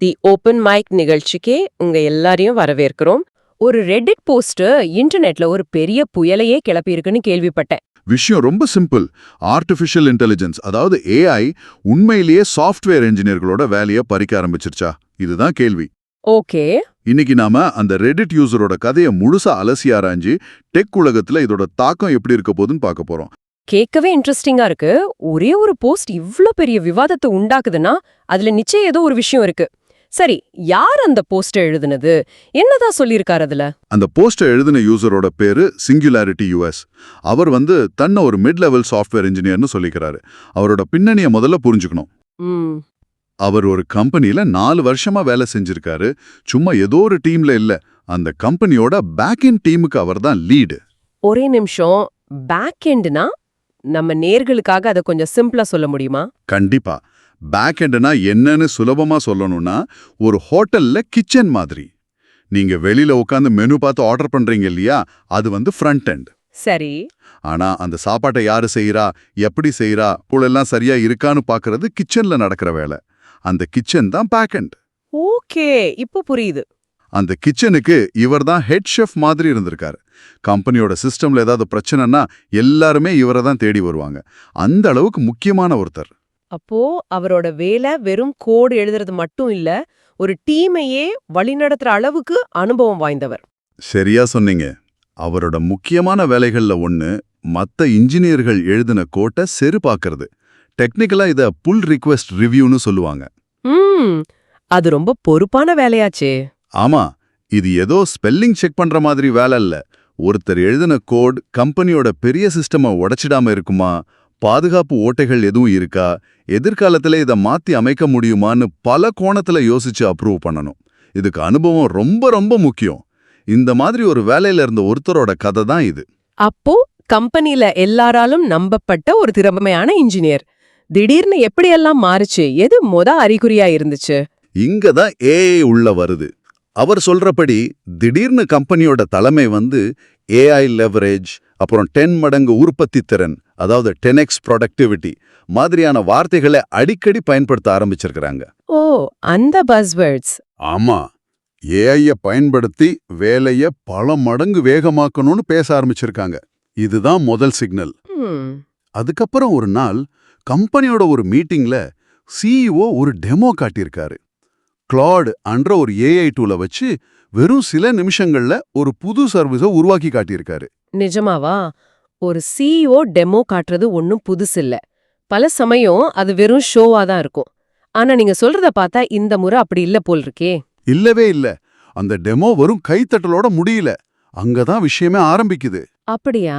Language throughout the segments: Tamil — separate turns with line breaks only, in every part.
தி ஓப்பன் மைக் நிகழ்ச்சிக்கே உங்க எல்லாரையும் வரவேற்கிறோம். ஒரு ரெடிட் போஸ்ட் இன்டர்நெட்ல ஒரு பெரிய புயலையே கிளப்பியிருக்குன்னு கேள்விப்பட்டேன்.
விஷயம் ரொம்ப சிம்பிள் ஆர்டிஃபிஷியல் இன்டெலிஜென்ஸ் அதாவது ஏஐ உண்மையிலேயே சாஃப்ட்வேர் இன்ஜினியர்களோட வேலையை பறிக்க ஆரம்பிச்சிருச்சா? இதுதான் கேள்வி.
ஓகே.
இன்னைக்கு நாம அந்த ரெடிட் யூசரோட கதையை முழுசா அலசி ஆராய்ஞ்சு டெக் உலகத்துல இதோட தாக்கம் எப்படி இருக்க போகுதுன்னு பார்க்க போறோம்.
கேட்கவே இன்ட்ரெஸ்டிங்கா இருக்கு. ஒரே ஒரு போஸ்ட் இவ்ளோ பெரிய விவாதத்தை உண்டாக்குதுன்னா அதுல நிச்சயம் ஏதோ ஒரு விஷயம் இருக்கு. சரி யார் அந்த போஸ்ட் எழுதுனது? என்னதான் சொல்லியிருக்காரு அதுல?
அந்த போஸ்டர் எழுதின யூசரோட பேரு சிங்குலாரிட்டி யூஎஸ் அவர் வந்து தன்னை ஒரு மிட் லெவல் சாஃப்ட்வேர் இன்ஜினியர்னு சொல்லிக்கிறாரு. அவரோட பின்னணியை முதல்ல புரிஞ்சுக்கணும். அவர் ஒரு கம்பெனில நாலு வருஷமா வேலை செஞ்சிருக்காரு. சும்மா ஏதோ ஒரு டீம்ல இல்ல. அந்த கம்பெனியோட பேக் இன் டீமுக்கு அவர் தான் லீடு
ஒரே நிமிஷம். பேக் எண்ட்னா நம்ம நேர்களுக்காக அதை கொஞ்சம் சிம்பிளா சொல்ல முடியுமா?
கண்டிப்பா. பேக் எண்ட்னா என்னன்னு சுலபமா சொல்லணும்னா ஒரு ஹோட்டல்ல கிச்சன் மாதிரி. நீங்க வெளியில உட்காந்து மெனு பார்த்து ஆர்டர் பண்றீங்க இல்லையா அது வந்து ஃப்ரண்ட் எண்ட்
சரி.
ஆனா அந்த சாப்பாட்டை யாரு செய்றா எப்படி செய்றா எல்லாம் சரியா இருக்கான்னு பார்க்கறது கிச்சன்ல நடக்கிற வேலை. அந்த கிச்சன் தான் பேக் எண்ட்
ஓகே இப்போ புரியுது.
அந்த கிச்சனுக்கு இவர் தான் ஹெட் ஷெஃப் மாதிரி இருந்திருக்காரு. கம்பெனியோட சிஸ்டம்ல ஏதாவது பிரச்சனைனா எல்லாருமே இவரை தான் தேடி வருவாங்க. அந்த அளவுக்கு முக்கியமான ஒருத்தர்.
அப்போ அவரோட வேலை வெறும் கோடு எழுதுறது மட்டும் இல்ல ஒரு டீமையே வழிநடத்துற அளவுக்கு அனுபவம் வாய்ந்தவர்.
சரியா சொன்னீங்க. அவரோட முக்கியமான வேலைகள்ல ஒண்ணு மத்த இன்ஜினியர்கள் எழுதின கோட்டை செரு பார்க்கறது டெக்னிக்கலா இத புல் ரிக்வெஸ்ட் ரிவ்யூன்னு சொல்லுவாங்க.
அது ரொம்ப பொறுப்பான வேலையாச்சே.
ஆமா இது ஏதோ ஸ்பெல்லிங் செக் பண்ற மாதிரி வேலை இல்ல. ஒருத்தர் எழுதின கோட் கம்பெனியோட பெரிய சிஸ்டமை உடைச்சிடாம இருக்குமா பாதுகாப்பு ஓட்டைகள் எதுவும் இருக்கா? எதிர்காலத்துல இதை மாத்தி அமைக்க முடியுமான்னு பல கோணத்துல யோசிச்சு அப்ரூவ் பண்ணணும். இதுக்கு அனுபவம் ரொம்ப ரொம்ப முக்கியம். இந்த மாதிரி ஒரு வேலையில இருந்த ஒருத்தரோட கதை தான் இது.
அப்போ கம்பெனில எல்லாராலும் நம்பப்பட்ட ஒரு திறமையான இன்ஜினியர் திடீர்னு எப்படியெல்லாம் மாறுச்சு? எது மொத அறிகுறியா இருந்துச்சு?
இங்க தான் ஏஐ உள்ள வருது. அவர் சொல்றபடி திடீர்னு கம்பெனியோட தலைமை வந்து ஏஐ லெவரேஜ் அப்புறம் டென் மடங்கு உற்பத்தி திறன் அதாவது டென் எக்ஸ் ப்ரொடக்டிவிட்டி மாதிரியான வார்த்தைகளை அடிக்கடி பயன்படுத்த ஆரம்பிச்சிருக்கிறாங்க.
ஓ அந்த பஸ்வேர்ட்ஸ்
ஆமா. ஏஐய பயன்படுத்தி வேலைய பல மடங்கு வேகமாக்கணும்னு பேச ஆரம்பிச்சிருக்காங்க. இதுதான் முதல் சிக்னல் அதுக்கப்புறம் ஒரு நாள் கம்பெனியோட ஒரு மீட்டிங்ல சிஇஓ ஒரு டெமோ காட்டியிருக்காரு. கிளாட் அன்ற ஒரு ஏஐ டூலை வச்சு வெறும் சில நிமிஷங்கள்ல ஒரு புது சர்வீஸை உருவாக்கி காட்டியிருக்காரு.
நிஜமாவா? ஒரு சிஇஓ டெமோ காட்டுறது ஒன்னும் புதுசில்ல பல சமயம் அது வெறும் ஷோவா தான் இருக்கும். ஆனா நீங்க சொல்றத பார்த்தா இந்த முறை அப்படி இல்ல போல் இருக்கே
இல்லவே இல்ல. அந்த டெமோ வெறும் கைத்தட்டலோட முடியல. அங்கதான் விஷயமே ஆரம்பிக்குது.
அப்படியா?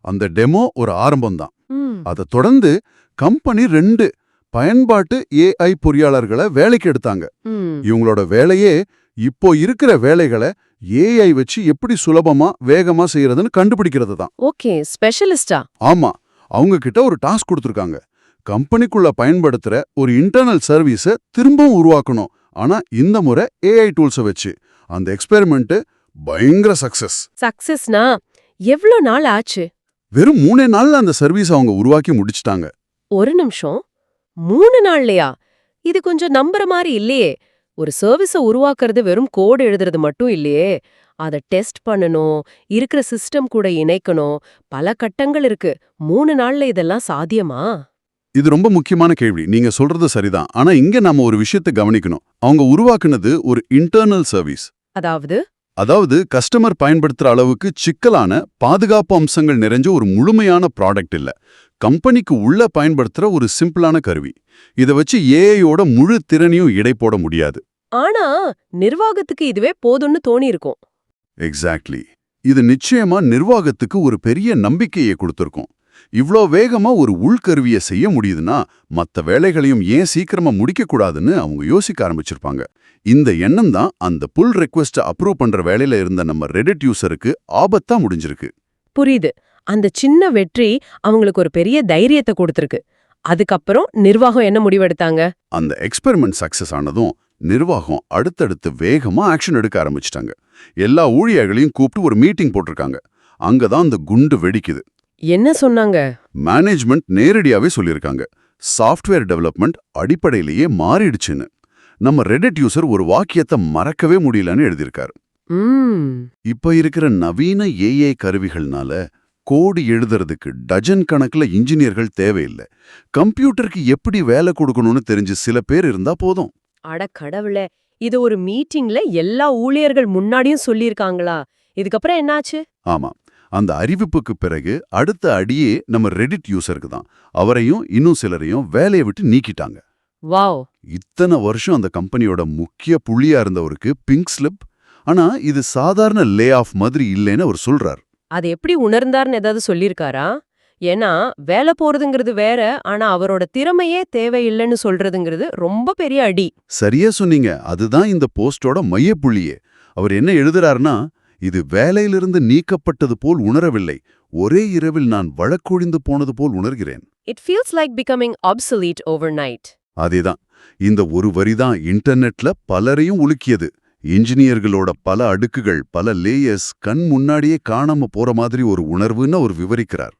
அந்த டெமோ ஒரு ஆரம்பம்தான்.
ம்.
அதை தொடர்ந்து கம்பெனி ரெண்டு பயன்பாட்டு ஏஐ பொறியாளர்களை வேலைக்கு எடுத்தாங்க. இவங்களோட வேலையே இப்போ இருக்கிற வேலைகளை ஏஐ வச்சு எப்படி சுலபமா வேகமா செய்யறதுன்னு கண்டுபிடிக்கிறது தான்.
ஓகே ஸ்பெஷலிஸ்டா?
ஆமா. அவங்க கிட்ட ஒரு டாஸ்க் கொடுத்துருக்காங்க. கம்பெனிக்குள்ள பயன்படுத்துற ஒரு இன்டர்னல் சர்வீஸை திரும்பவும் உருவாக்கணும். ஆனா இந்த முறை ஏஐ டூல்ஸை வச்சு. அந்த எக்ஸ்பெரிமெண்ட் பயங்கர சக்சஸ்.
சக்சஸ்னா எவ்ளோ நாள் ஆச்சு?
வெறும் மூணே நாள்ல அந்த சர்வீஸ் அவங்க உருவாக்கி முடிச்சிட்டாங்க.
ஒரு நிமிஷம். மூணு நாள்லயா? இது கொஞ்சம் நம்புற மாதிரி இல்லையே. ஒரு சர்வீஸ உருவாக்குறது வெறும் கோடு எழுதுறது மட்டும் இல்லையே. அத டெஸ்ட் பண்ணணும் இருக்கிற சிஸ்டம் கூட இணைக்கணும். பல கட்டங்கள் இருக்கு. மூணு நாள்ல இதெல்லாம் சாத்தியமா?
இது ரொம்ப முக்கியமான கேள்வி. நீங்க சொல்றது சரிதான். ஆனா இங்க நாம ஒரு விஷயத்தை கவனிக்கணும். அவங்க உருவாக்குனது ஒரு இன்டர்னல் சர்வீஸ்
அதாவது?
அதாவது கஸ்டமர் பயன்படுத்துற அளவுக்கு சிக்கலான பாதுகாப்பு அம்சங்கள் நிறைஞ்ச ஒரு முழுமையான ப்ராடக்ட் இல்ல. கம்பெனிக்கு உள்ள பயன்படுத்துற ஒரு சிம்பிளான கருவி. இத வச்சு ஏஐயோட முழு திறனையும் இடை போட முடியாது.
ஆனா நிர்வாகத்துக்கு இதுவே போதும்னு தோணி இருக்கும்
எக்ஸாக்ட்லி இது நிச்சயமா நிர்வாகத்துக்கு ஒரு பெரிய நம்பிக்கையை கொடுத்திருக்கும். இவ்ளோ வேகமா ஒரு உள்கருவியை செய்ய முடியுதுன்னா மத்த வேலைகளையும் ஏன் சீக்கிரமா முடிக்கக்கூடாதுன்னு அவங்க யோசிக்க ஆரம்பிச்சிருப்பாங்க. இந்த எண்ணம் தான் அந்த புல் ரெக்வெஸ்ட் அப்ரூவ் பண்ற வேலையில இருந்த நம்ம ரெடிட் யூசருக்கு ஆபத்தா முடிஞ்சிருக்கு.
புரியுது. அந்த சின்ன வெற்றி அவங்களுக்கு ஒரு பெரிய தைரியத்தை கொடுத்திருக்கு. அதுக்கப்புறம் நிர்வாகம் என்ன முடிவெடுத்தாங்க?
அந்த எக்ஸ்பெரிமெண்ட் சக்சஸ் ஆனதும் நிர்வாகம் அடுத்தடுத்து வேகமா ஆக்ஷன் எடுக்க ஆரம்பிச்சிட்டாங்க. எல்லா ஊழியர்களையும் கூப்பிட்டு ஒரு மீட்டிங் போட்டிருக்காங்க. அங்கதான் அந்த குண்டு வெடிக்குது.
என்ன சொன்னாங்க?
மேனேஜ்மெண்ட் நேரடியாவே சொல்லியிருக்காங்க. சாஃப்ட்வேர் டெவலப்மெண்ட் அடிப்படையிலேயே மாறிடுச்சுன்னு. நம்ம ரெடிட் யூசர் ஒரு வாக்கியத்தை மறக்கவே முடியலன்னு எழுதியிருக்காரு. இப்ப இருக்கிற நவீன ஏஐ கருவிகள்னால கோடு எழுதுறதுக்கு டஜன் கணக்குல இன்ஜினியர்கள் தேவையில்லை. கம்ப்யூட்டருக்கு எப்படி வேலை கொடுக்கணும்னு தெரிஞ்சு சில பேர் இருந்தா போதும்.
அட கடவுளே இது ஒரு மீட்டிங்ல எல்லா ஊழியர்கள் முன்னாடியும் சொல்லியிருக்காங்களா? இதுக்கப்புறம் என்னாச்சு?
ஆமா அந்த அறிவிப்புக்கு பிறகு அடுத்த அடியே நம்ம ரெடிட் யூசருக்கு தான். அவரையும் இன்னும் சிலரையும் வேலையை விட்டு நீக்கிட்டாங்க.
வாவ்.
இத்தனை வருஷம் அந்த கம்பெனியோட முக்கிய புள்ளியா இருந்தவருக்கு பிங்க் ஸ்லிப் ஆனா இது சாதாரண லே ஆஃப் மாதிரி இல்லைன்னு அவர் சொல்றார்.
அது எப்படி உணர்ந்தார்னு ஏதாவது சொல்லியிருக்காரா? ஏன்னா வேலை போறதுங்கிறது வேற ஆனா அவரோட திறமையே தேவையில்லைன்னு சொல்றதுங்கிறது ரொம்ப பெரிய அடி.
சரியா சொன்னீங்க. அதுதான் இந்த போஸ்டோட மையப்புள்ளியே. அவர் என்ன எழுதுறாருன்னா இது வேலையிலிருந்து நீக்கப்பட்டது போல் உணரவில்லை. ஒரே இரவில் நான் வழக்கொழிந்து போனது போல் உணர்கிறேன்.
It feels like becoming obsolete over
அதேதான். இந்த ஒரு வரிதான் இன்டர்நெட்ல பலரையும் உலுக்கியது. இன்ஜினியர்களோட பல அடுக்குகள் பல லேயர்ஸ் கண் முன்னாடியே காணாம போற மாதிரி ஒரு உணர்வுன்னு அவர் விவரிக்கிறார்.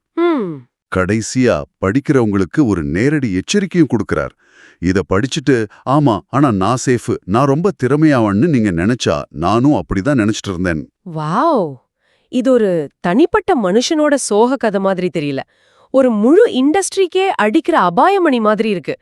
கடைசியா படிக்கிறவங்களுக்கு ஒரு நேரடி எச்சரிக்கையும் கொடுக்கறார். இத படிச்சுட்டு ஆமா ஆனா நான் சேஃப் நான் ரொம்ப திறமையாவன்னு நீங்க நினைச்சா நானும் அப்படிதான் நினைச்சிட்டு இருந்தேன்.
வாவ்! இது ஒரு தனிப்பட்ட மனுஷனோட சோக கதை மாதிரி தெரியல. ஒரு முழு இண்டஸ்ட்ரிக்கே அடிக்கிற அபாயமணி மாதிரி இருக்கு.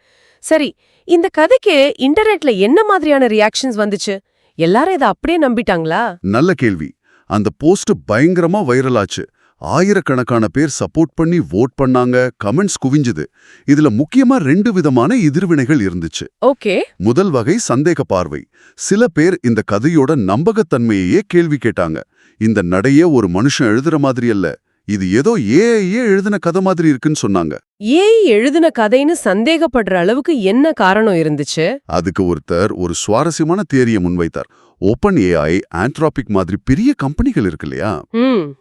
சரி இந்த கதைக்கு இன்டர்நெட்ல என்ன மாதிரியான ரியாக்ஷன்ஸ் வந்துச்சு? எல்லாரும் இதை அப்படியே நம்பிட்டாங்களா?
நல்ல கேள்வி. அந்த போஸ்ட் பயங்கரமா வைரல் ஆச்சு ஆயிரக்கணக்கான பேர் சப்போர்ட் பண்ணி வோட் பண்ணாங்க கமெண்ட்ஸ் குவிஞ்சுது. இதுல முக்கியமா ரெண்டு விதமான எதிர்வினைகள் இருந்துச்சு.
ஓகே.
முதல் வகை சந்தேக பார்வை. சில பேர் இந்த கதையோட நம்பகத்தன்மையையே கேள்வி கேட்டாங்க. இந்த நடையே ஒரு மனுஷன் எழுதுற மாதிரி அல்ல. இது ஏதோ ஏஐயே எழுதின கதை மாதிரி இருக்குன்னு சொன்னாங்க.
ஏஐ எழுதின கதைன்னு சந்தேகப்படுற அளவுக்கு என்ன காரணம் இருந்துச்சு?
அதுக்கு ஒருத்தர் ஒரு சுவாரஸ்யமான தேரியை முன்வைத்தார். ஓப்பன் ஏஐ ஆண்ட்ராபிக் மாதிரி பெரிய கம்பெனிகள் இருக்கு இல்லையா?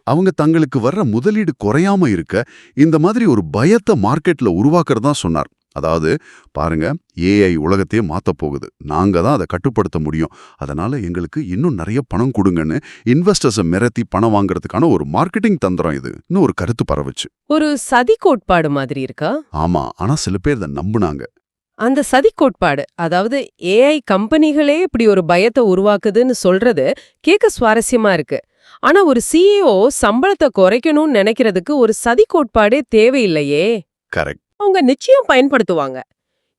அவங்க தங்களுக்கு வர்ற முதலீடு குறையாம இருக்க இந்த மாதிரி ஒரு பயத்தை மார்க்கெட்ல உருவாக்குறதா சொன்னார். அதாவது பாருங்க ஏஐ உலகத்தையே மாத்தப் போகுது. நாங்க தான் அதை கட்டுப்படுத்த முடியும். அதனால எங்களுக்கு இன்னும் நிறைய பணம் கொடுங்கன்னு இன்வெஸ்டர்ஸை மிரட்டி பணம் வாங்குறதுக்கான ஒரு மார்க்கெட்டிங் தந்திரம் இது. இன்னும் ஒரு கருத்து பரவுச்சு.
ஒரு சதி கோட்பாடு மாதிரி இருக்கா?
ஆமா. ஆனா சில பேர் இதை நம்புனாங்க.
அந்த சதி கோட்பாடு அதாவது ஏஐ கம்பெனிகளே இப்படி ஒரு பயத்தை உருவாக்குதுன்னு சொல்றது கேட்க சுவாரஸ்யமா இருக்கு. ஆனா ஒரு சிஇஓ சம்பளத்தை குறைக்கணும்னு நினைக்கிறதுக்கு ஒரு சதி கோட்பாடே தேவையில்லையே.
கரெக்ட்
அவங்க நிச்சயம் பயன்படுத்துவாங்க.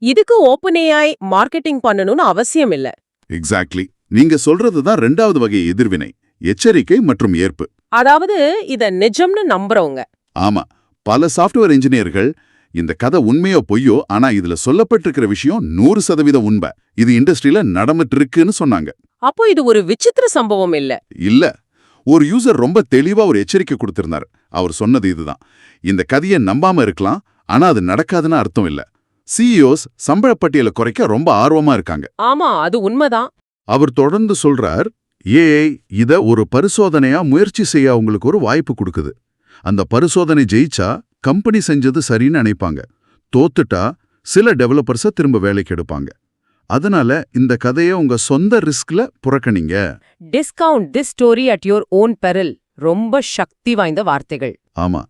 இதுக்கு ஓப்பன் ஏஐ மார்க்கெட்டிங் பண்ணணும்னு அவசியம் இல்ல.
எக்ஸாக்ட்லி நீங்க சொல்றதுதான் ரெண்டாவது வகை எதிர்வினை எச்சரிக்கை மற்றும் ஏற்பு.
அதாவது இத நிஜம்னு நம்புறவங்க.
ஆமா. பல சாஃப்ட்வேர் இன்ஜினியர்கள் இந்த கதை உண்மையோ பொய்யோ ஆனா இதுல சொல்லப்பட்டிருக்கிற விஷயம் நூறு சதவீதம் உண்மை. இது இண்டஸ்ட்ரியில நடந்துட்டு இருக்குன்னு சொன்னாங்க.
அப்போ இது ஒரு விசித்திர சம்பவம் இல்ல.
இல்ல. ஒரு யூசர் ரொம்ப தெளிவா ஒரு எச்சரிக்கை கொடுத்திருந்தார். அவர் சொன்னது இதுதான். இந்த கதையை நம்பாம இருக்கலாம் ஆனா அது நடக்காதுன்னு அர்த்தம் இல்ல. சிஇஓஸ் சம்பள பட்டியலை குறைக்க ரொம்ப ஆர்வமா இருக்காங்க.
ஆமா அது உண்மைதான்.
அவர் தொடர்ந்து சொல்றார் ஏஐ இத ஒரு பரிசோதனையா முயற்சி செய்ய அவங்களுக்கு ஒரு வாய்ப்பு கொடுக்குது. அந்த பரிசோதனை ஜெயிச்சா கம்பெனி செஞ்சது சரின்னு நினைப்பாங்க. தோத்துட்டா சில டெவலப்பர்ஸ திரும்ப வேலைக்கு எடுப்பாங்க. அதனால இந்த கதையை உங்க சொந்த ரிஸ்க்ல புறக்கணிங்க.
Discount this story at your own peril ரொம்ப சக்தி வாய்ந்த வார்த்தைகள்.
ஆமா.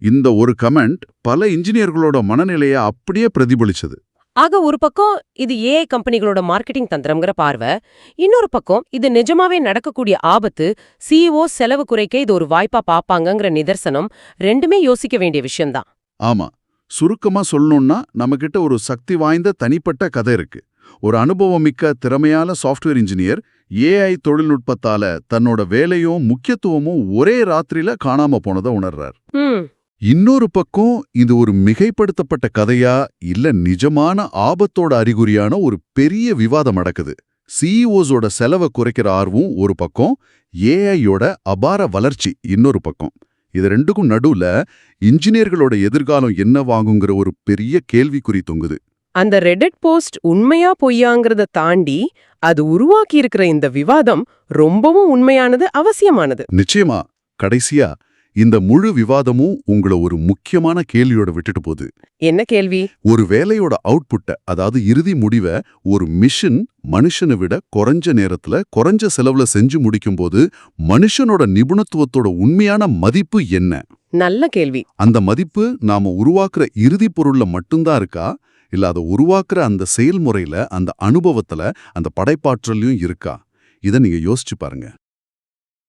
இந்த ஒரு கமெண்ட் பல இன்ஜினியர்களோட மனநிலையை அப்படியே பிரதிபலிச்சது.
ஆக ஒரு பக்கம் இது ஏஐ கம்பெனிகளோட மார்க்கெட்டிங் தந்திரம்ங்கிற பார்வை இன்னொரு பக்கம் இது நிஜமாவே நடக்கக்கூடிய ஆபத்து சிஇஓ செலவு குறைக்க இது ஒரு வாய்ப்பா பாப்பாங்கங்கிற நிதர்சனம் ரெண்டுமே யோசிக்க வேண்டிய விஷயம்தான்.
ஆமா சுருக்கமா சொல்லணும்னா நம்மகிட்ட ஒரு சக்தி வாய்ந்த தனிப்பட்ட கதை இருக்கு. ஒரு அனுபவமிக்க திறமையான சாஃப்ட்வேர் இன்ஜினியர் ஏஐ தொழில்நுட்பத்தால தன்னோட வேலையும் முக்கியத்துவமும் ஒரே ராத்திரியில காணாம போனதை உணர்றார். இன்னொரு பக்கம் இது ஒரு மிகைப்படுத்தப்பட்ட கதையா இல்ல நிஜமான ஆபத்தோட அறிகுறியான ஒரு பெரிய விவாதம் நடக்குது. சிஇஓஸோட செலவை குறைக்கிற ஆர்வம் ஒரு பக்கம் ஏஐயோட அபார வளர்ச்சி இன்னொரு பக்கம். இது ரெண்டுக்கும் நடுவுல இன்ஜினியர்களோட எதிர்காலம் என்ன வாங்குங்கிற ஒரு பெரிய கேள்விக்குறி தொங்குது.
அந்த ரெடிட் போஸ்ட் உண்மையா பொய்யாங்கிறத தாண்டி அது உருவாக்கி இருக்கிற இந்த விவாதம் ரொம்பவும் உண்மையானது அவசியமானது.
நிச்சயமா கடைசியா இந்த முழு விவாதமும் உங்களை ஒரு முக்கியமான கேள்வியோட விட்டுட்டு போகுது.
என்ன கேள்வி?
ஒரு வேலையோட அவுட்புட்டை அதாவது இறுதி முடிவை ஒரு மிஷின் மனுஷனை விட குறைஞ்ச நேரத்துல குறைஞ்ச செலவுல செஞ்சு முடிக்கும்போது மனுஷனோட நிபுணத்துவத்தோட உண்மையான மதிப்பு என்ன?
நல்ல கேள்வி.
அந்த மதிப்பு நாம உருவாக்குற இறுதி பொருள்ல மட்டும்தான் இருக்கா? இல்ல அதை உருவாக்குற அந்த செயல்முறையில அந்த அனுபவத்துல அந்த படைப்பாற்றலையும் இருக்கா? இதை நீங்க யோசிச்சு பாருங்க.